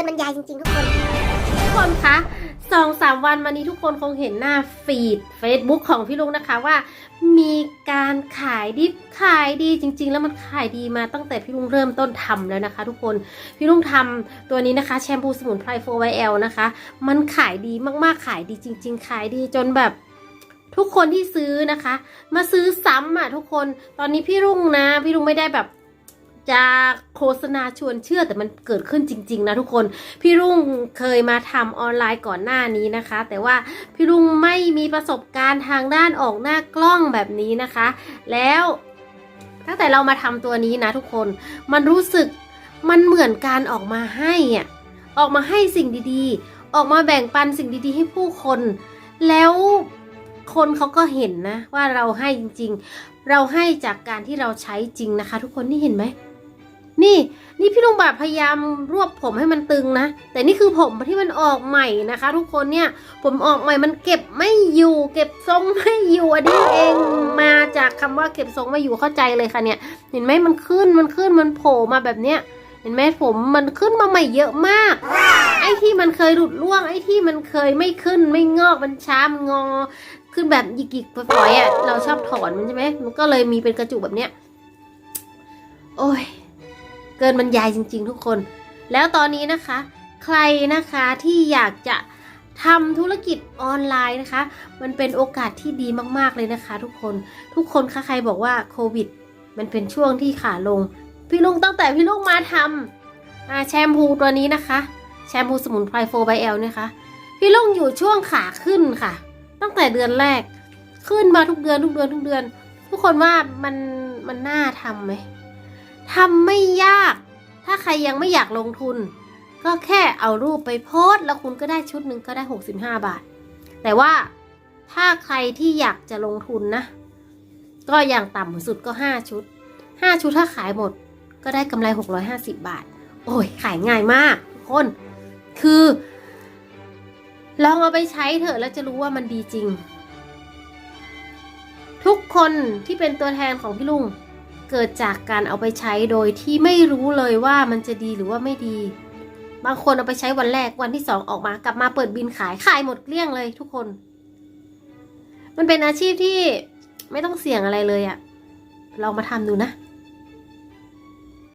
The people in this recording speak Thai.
นบรรยายจริง ๆ ทุกคน ทุกคนคะสองสามวันมานี้ทุกคนคงเห็นหน้าฟีด Facebook ของพี่ลุงนะคะว่า มีการขายดิบขายดีจริง ๆ แล้วมันขายดีมาตั้งแต่พี่ลุงเริ่มต้นทำแล้วนะคะ ทุกคนพี่ลุงทำตัวนี้นะคะแชมพูสมุนไพร 4YL นะคะ มันขายดีมากๆขายดีจริง ๆ ขายดีจนแบบทุกคนที่ซื้อนะคะ มาซื้อซ้ำอะทุกคนตอนนี้พี่รุ่งนะ พี่รุ่งไม่ได้แบบ จะโฆษณาชวนเชื่อแต่มันเกิดขึ้นจริง ๆ นะทุกคน พี่รุ่งเคยมาทำออนไลน์ก่อนหน้านี้นะคะ แต่ว่าพี่รุ่งไม่มีประสบการณ์ทางด้านออกหน้ากล้องแบบนี้นะคะ แล้วตั้งแต่เรามาทำตัวนี้นะทุกคน มันรู้สึกมันเหมือนการออกมาให้อะออกมาให้สิ่งดีๆ ออกมาแบ่งปันสิ่งดีๆ ให้ผู้คน แล้วคนเขาก็เห็นนะว่าเราให้จริงๆ เราให้จากการที่เราใช้จริงนะคะ ทุกคนนี่เห็นไหม นี่นี่พี่ลุงแบบพยายามรวบผมให้มันตึงนะ แต่นี่คือผมที่มันออกใหม่นะคะ ทุกคนเนี่ย ผมออกใหม่มันเก็บไม่อยู่ เก็บทรงไม่อยู่อันนี้เองมาจากคำว่าเก็บทรงไม่อยู่เข้าใจเลยค่ะเนี่ย เห็นไหมมันขึ้นมันขึ้นมันโผล่มาแบบเนี้ยเห็นไหมผมมันขึ้นมาใหม่เยอะมาก ไอ้ที่มันเคยหลุดร่วงไอ้ที่มันเคยไม่ขึ้นไม่งอกมันช้ามันงอ ขึ้นแบบหยิกๆปล่อยๆอะเราชอบถอนมันใช่ไหมมันก็เลยมีเป็นกระจุกแบบเนี้ยโอ้ย เกินบรรยายจริง ๆ ทุกคน แล้วตอนนี้นะคะ ใครนะคะที่อยากจะทำธุรกิจออนไลน์นะคะ มันเป็นโอกาสที่ดีมากๆเลยนะคะ ทุกคนทุกคนคะใครบอกว่าโควิด มันเป็นช่วงที่ขาลง พี่ลุงตั้งแต่พี่ลุงมาทำาแชมพูตัวนี้นะคะ แชมพูสมุนไพรโฟบเอลนะคะพี่ลุงอยู่ช่วงขาขึ้นค่ะ ตั้งแต่เดือนแรก ขึ้นมาทุกเดือนทุกเดือนทุกเดือน ทุกคนว่ามันมันน่าทำไหม ทำไม่ยาก ถ้าใครยังไม่อยากลงทุน ก็แค่เอารูปไปโพสแล้วคุณก็ได้ชุดหนึ่งก็ได้ 65 บาท แต่ว่าถ้าใครที่อยากจะลงทุนนะ ก็อย่างต่ำสุดก็ 5 ชุด 5 ชุดถ้าขายหมด ก็ได้กำไร 650 บาท โอ้ย ขายง่ายมากทุกคน คือลองเอาไปใช้เถอะแล้วจะรู้ว่ามันดีจริง ทุกคนที่เป็นตัวแทนของพี่ลุง เกิดจากการเอาไปใช้โดยที่ไม่รู้เลยว่ามันจะดีหรือว่าไม่ดี บางคนเอาไปใช้วันแรกวันที่สองออกมากลับมาเปิดบินขายขายหมดเกลี้ยงเลยทุกคน มันเป็นอาชีพที่ไม่ต้องเสี่ยงอะไรเลยอะลองมาทำดูนะ